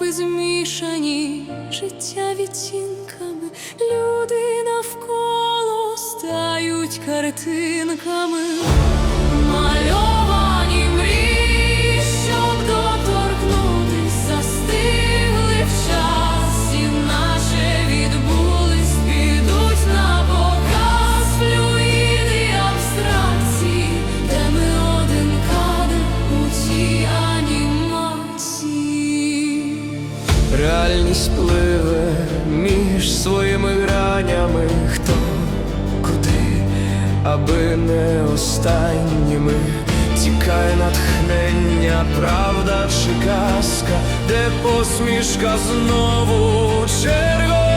фарби змішані життя відтінками, люди навколо стають картинками. Реальність пливе між своїми гранями, хто куди, аби не останніми. Тікає натхнення, правда чи казка, де посмішка знову? Черговий